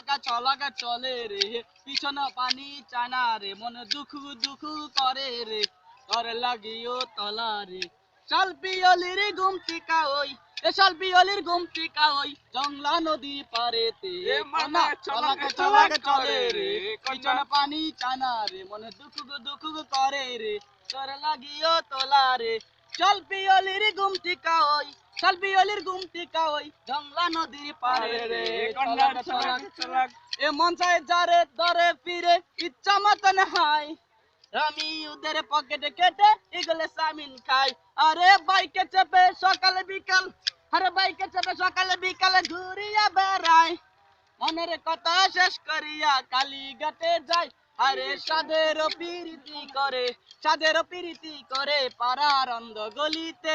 চলাকা চলাকা চলে রে। পিছন পানি চানা রে মনে দুঃখ দুঃখ করে রে। করে লাগিও তলা রে। চল পিয়লির গুমটিকা ওই এ চল পিয়লির গুমটিকা ওই জংলা নদী পারেতে মানা চলাকা চলাকা চলাকা চলে রে। পিছন পানি চানা রে মনে দুঃখ দুঃখ করে রে। করে লাগিও তলা রে। চল পিয়লির গুমটিকা ওই চল পিয়লির গুমটিকা ওই জংলা নদীর পারে রে কন্যা চলাকা চলাক চলাক এ মন চায় যারে দরে ফিরে ইচ্ছা মতন হাই আমি ওদের পকেটে কেটে এগুলো সামিন খাই। আরে বাইকে চেপে সকালে বিকাল আরে বাইকে চেপে সকালে বিকালে ঘুরিয়া বেড়াই। মনের কথা শেষ করিয়া কালী ঘাটে যাই। আরে সাদের পিরিতি করে সাদের পিরিতি করে পাড়ার অন্ধ গলিতে।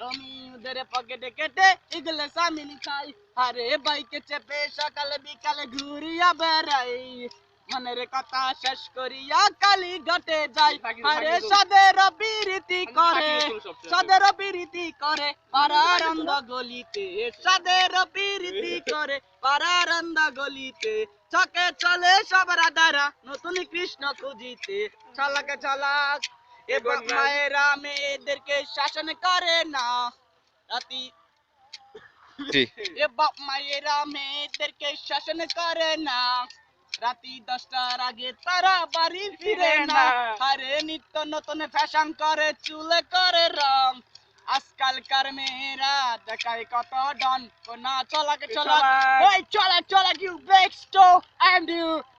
রমি ওদের পকেটে কেটে এগুলো সামিন খাই। আরে বাইকে চেপে সকালে বিকালে ঘুরিয়া বেড়াই। মনের কথা শেষ করিয়া কালি ঘটে যাই। আরে সাদের বিরীতি করে সাদের বিরীতি করে পারারন্দ গলিতে সাদের বিরীতি করে পারারন্দ গলিতে চকে চলে সব রাধারা নতুন কৃষ্ণ খুঁজিতে। চালাকে চালাক এবং মায়েরা মেয়েদেরকে শাসন করে না। রাতি বাপ মায়েরা মেয়েদেরকে শাসন করে না। রাতি দশটার আগে তারা বাড়ি ফিরে না। আরে নিত্য নতুন ফ্যাশন করে চুলে করে রং। আজকালকার মেয়েরা দেখায় কত ডন। না চলাকে চলা চলাক। ওই চলা চলা ইউ বেক্সটো এন্ড ইউ